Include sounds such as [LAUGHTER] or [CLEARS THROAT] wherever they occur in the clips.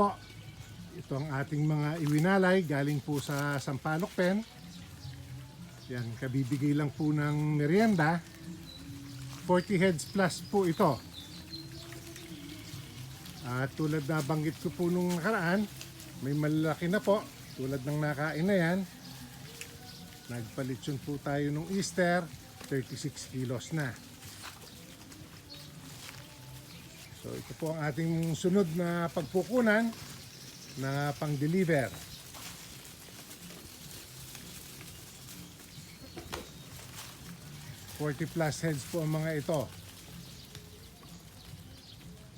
po. Ito ang ating mga iwinalay galing po sa Sampaloc Pen. Yan, kabibigay lang po ng merienda. 40 heads plus po ito. At tulad na banggit ko po nung nakaraan, may malaki na po. Tulad ng nakain na yan. Nagpalitsyon po tayo nung Easter, 36 kilos na. So ito po ang ating sunod na pagpukunan na pang-deliver. Forty plus heads po ang mga ito.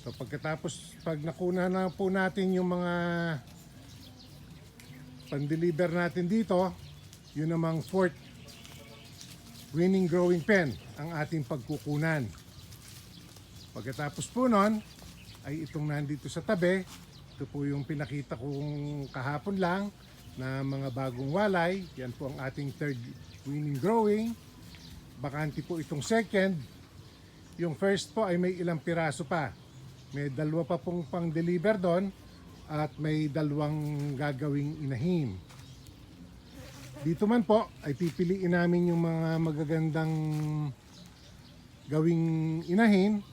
So pagkatapos pag nakuna na po natin yung mga pan-deliver natin dito, yun namang fourth winning growing pen ang ating pagkukunan. Pagkatapos po nun, ay itong nandito sa tabi. Ito po yung pinakita kong kahapon lang na mga bagong walay. Yan po ang ating third winning growing. Bakante po itong second. Yung first po ay may ilang piraso pa. May dalawa pa pong pang-deliver doon at may dalawang gagawing inahim. Dito man po ay pipiliin namin yung mga magagandang gawing inahin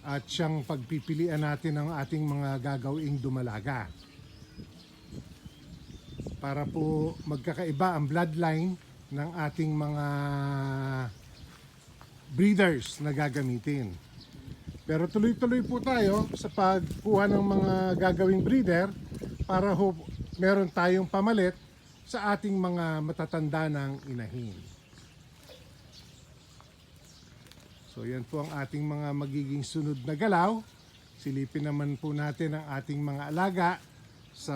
at siyang pagpipilian natin ng ating mga gagawing dumalaga. Para po magkakaiba ang bloodline ng ating mga breeders na gagamitin. Pero tuloy-tuloy po tayo sa pagkuha ng mga gagawing breeder para ho, meron tayong pamalit sa ating mga matatanda ng inahin. So yan po ang ating mga magiging sunod na galaw. Silipin naman po natin ang ating mga alaga sa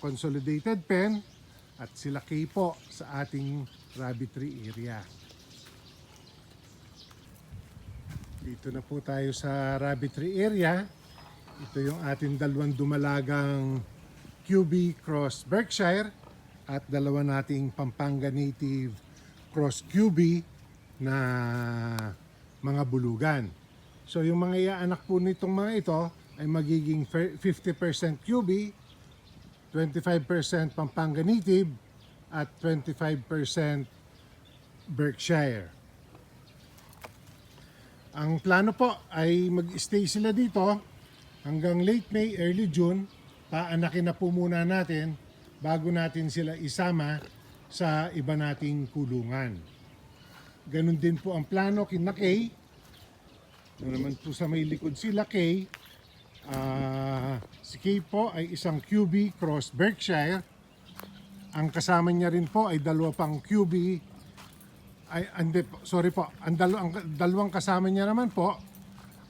consolidated pen at sila kay po sa ating rabbitry area. Dito na po tayo sa rabbitry area. Ito yung ating dalawang dumalagang QB Cross Berkshire at dalawa nating Pampanga Native Cross QB na mga bulugan. So yung mga iaanak po nitong mga ito ay magiging fer- 50% QB, 25% Pampanga Native at 25% Berkshire. Ang plano po ay mag-stay sila dito hanggang late May, early June. Paanakin na po muna natin bago natin sila isama sa iba nating kulungan. Ganon din po ang plano kina Kay. Ito naman po sa may likod sila Kay. Ah, si Kay po ay isang QB cross Berkshire. Ang kasama niya rin po ay dalawa pang QB ay ande sorry po. Ang, dalo, ang dalawang kasama niya naman po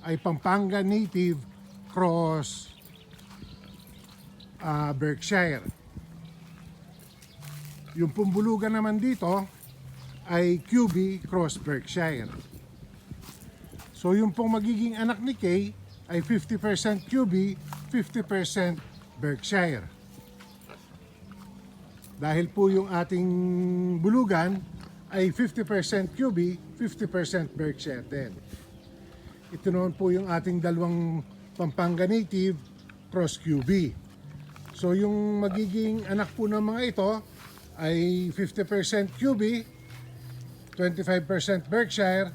ay Pampanga Native Cross ah, Berkshire. Yung pumbulugan naman dito ay QB Cross Berkshire. So yung pong magiging anak ni Kay ay 50% QB, 50% Berkshire. Dahil po yung ating bulugan ay 50% QB, 50% Berkshire din. Ito naman po yung ating dalawang Pampanga Native Cross QB. So yung magiging anak po ng mga ito ay 50% QB, 25% Berkshire,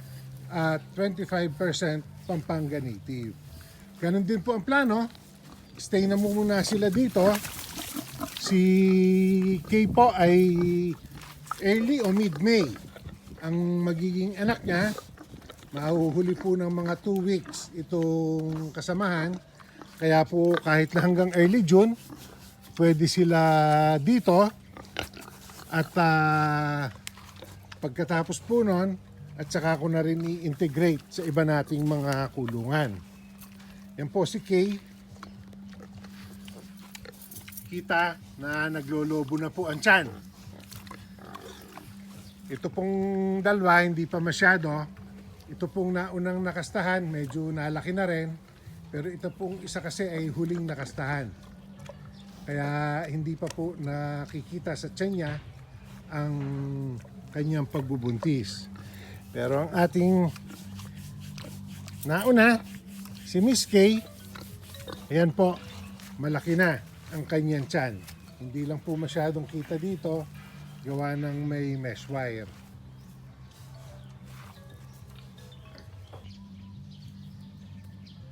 at 25% Pampanga Native. Ganon din po ang plano. Stay na muna sila dito. Si Kay po ay early o mid-May. Ang magiging anak niya, mahuhuli po ng mga 2 weeks itong kasamahan. Kaya po kahit na hanggang early June, pwede sila dito. At ah, pagkatapos po nun, at saka ko na rin i-integrate sa iba nating mga kulungan. Yan po si Kay. Kita na naglolobo na po ang tiyan. Ito pong dalawa, hindi pa masyado. Ito pong naunang nakastahan, medyo nalaki na rin. Pero ito pong isa kasi ay huling nakastahan. Kaya hindi pa po nakikita sa tiyan niya ang kanyang pagbubuntis. Pero ang ating nauna, si Miss Kay, ayan po, malaki na ang kanyang tiyan. Hindi lang po masyadong kita dito, gawa ng may mesh wire.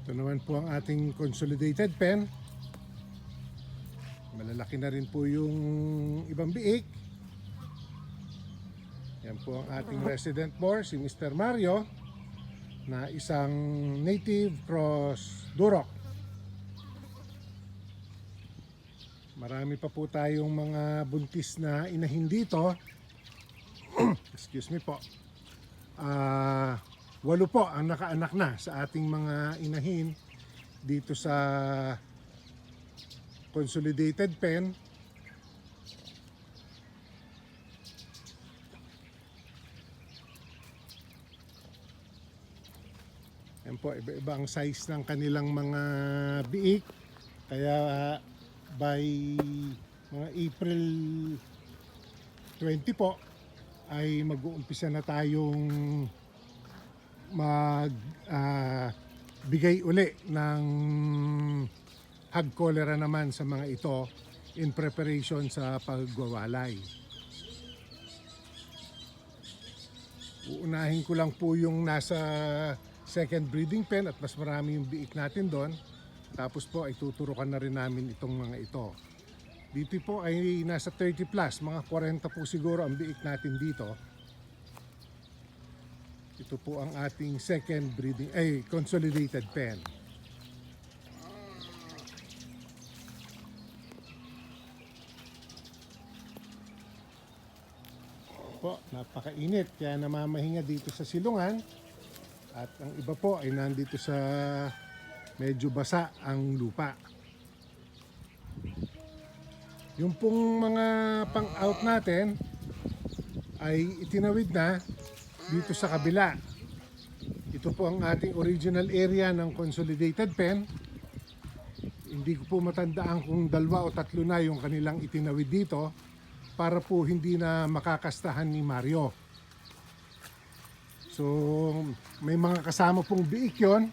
Ito naman po ang ating consolidated pen. Malalaki na rin po yung ibang biik. Yan po ang ating resident boar, si Mr. Mario, na isang native cross Durok. Marami pa po tayong mga buntis na inahin dito. [CLEARS THROAT] Excuse me po. Ah, walo po ang nakaanak na sa ating mga inahin dito sa consolidated pen. Po, iba-iba ang size ng kanilang mga biik. Kaya by mga April 20 po ay mag-uumpisa na tayong mag ah, bigay uli ng hog cholera naman sa mga ito in preparation sa pagwawalay. Uunahin ko lang po yung nasa second breeding pen at mas marami yung biik natin doon. Tapos po ay tuturukan na rin namin itong mga ito. Dito po ay nasa 30 plus, mga 40 po siguro ang biik natin dito. Ito po ang ating second breeding, ay consolidated pen. Po, napakainit kaya namamahinga dito sa silungan. At ang iba po ay nandito sa medyo basa ang lupa. Yung pong mga pang-out natin ay itinawid na dito sa kabila. Ito po ang ating original area ng consolidated pen. Hindi ko po matandaan kung dalawa o tatlo na yung kanilang itinawid dito para po hindi na makakastahan ni Mario. So, may mga kasama pong biik yun.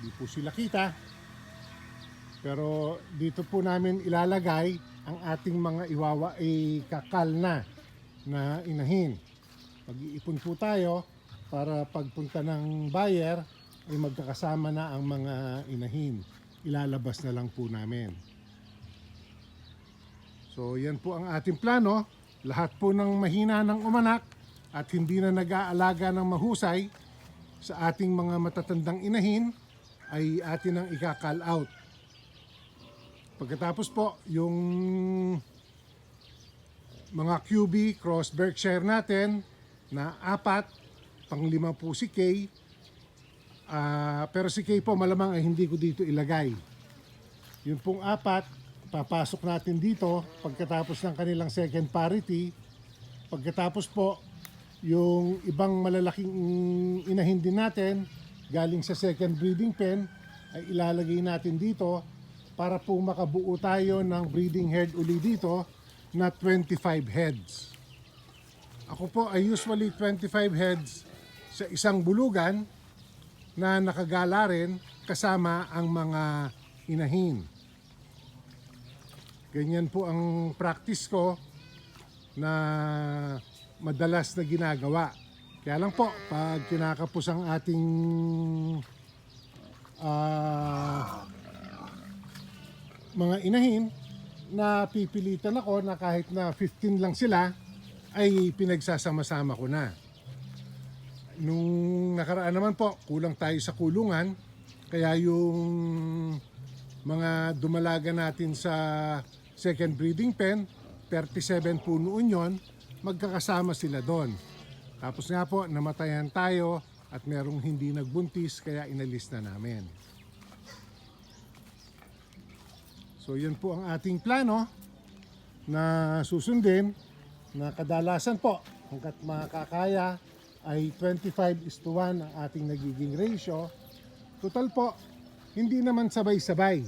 Di po sila kita. Pero dito po namin ilalagay ang ating mga iwawa ay kakal na na inahin. Mag-iipon po tayo para pagpunta ng buyer ay magkakasama na ang mga inahin. Ilalabas na lang po namin. So yan po ang ating plano. Lahat po ng mahina ng umanak at hindi na nag-aalaga ng mahusay sa ating mga matatandang inahin ay atin ang ika-call out. Pagkatapos po, yung mga QB cross Berkshire natin na apat, panglima po si Kay. Ah, pero si Kay po malamang ay hindi ko dito ilagay. Yung pong apat, papasok natin dito pagkatapos ng kanilang second parity. Pagkatapos po, yung ibang malalaking inahin din natin galing sa second breeding pen ay ilalagay natin dito para po makabuo tayo ng breeding herd uli dito na 25 heads. Ako po ay usually 25 heads sa isang bulugan na nakagala rin kasama ang mga inahin. Ganyan po ang practice ko na madalas na ginagawa. Kaya lang po, pag kinakapos ang ating ah, mga inahin, na pipilitan ako na kahit na 15 lang sila, ay pinagsasama-sama ko na. Nung nakaraan naman po, kulang tayo sa kulungan, kaya yung mga dumalaga natin sa second breeding pen, 37 po noon yon, magkakasama sila doon. Tapos nga po, namatayan tayo at merong hindi nagbuntis kaya inalis na namin. So yan po ang ating plano na susundin na kadalasan po hanggat makakaya ay 25 is to 1 ang ating nagiging ratio. Total po, hindi naman sabay-sabay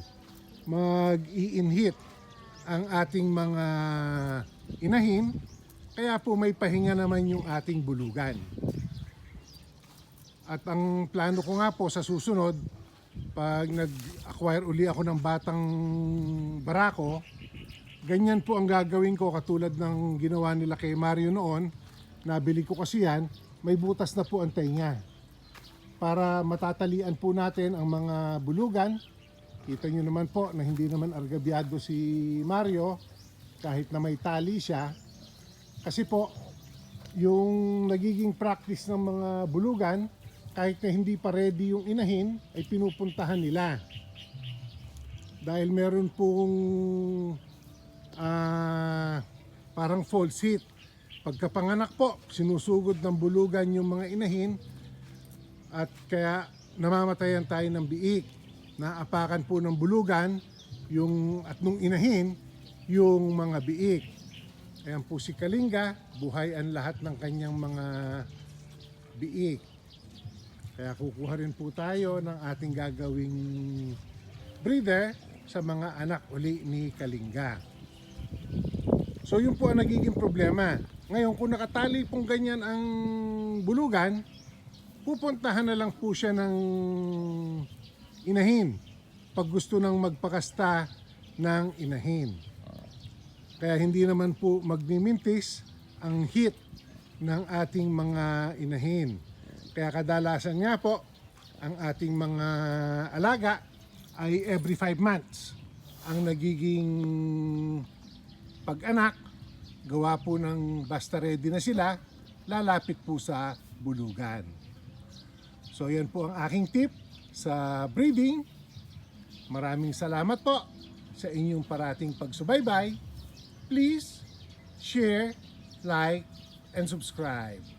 mag-i-inhit ang ating mga inahin kaya po may pahinga naman yung ating bulugan. At ang plano ko nga po sa susunod, pag nag-acquire uli ako ng batang barako, ganyan po ang gagawin ko katulad ng ginawa nila kay Mario noon. Nabili ko kasi yan, may butas na po ang tenga. Para matatalian po natin ang mga bulugan. Kita nyo naman po na hindi naman argabyado si Mario kahit na may tali siya. Kasi po, yung nagiging practice ng mga bulugan, kahit na hindi pa ready yung inahin, ay pinupuntahan nila. Dahil meron pong ah, parang false hit. Pagkapanganak po, sinusugod ng bulugan yung mga inahin at kaya namamatayan tayo ng biik. Naapakan po ng bulugan yung, at nung inahin yung mga biik. Ayan po si Kalinga, buhay ang lahat ng kanyang mga biik. Kaya kukuha rin po tayo ng ating gagawing breeder sa mga anak uli ni Kalinga. So yun po ang nagiging problema. Ngayon kung nakatali pong ganyan ang bulugan, pupuntahan na lang po siya ng inahin pag gusto nang magpakasta ng inahin. Kaya hindi naman po magmimintis ang heat ng ating mga inahin. Kaya kadalasan nga po, ang ating mga alaga ay every 5 months ang nagiging pag-anak. Gawa po ng basta ready na sila, lalapit po sa bulugan. So yan po ang aking tip sa breeding. Maraming salamat po sa inyong parating pagsubaybay. Please share, like, and subscribe.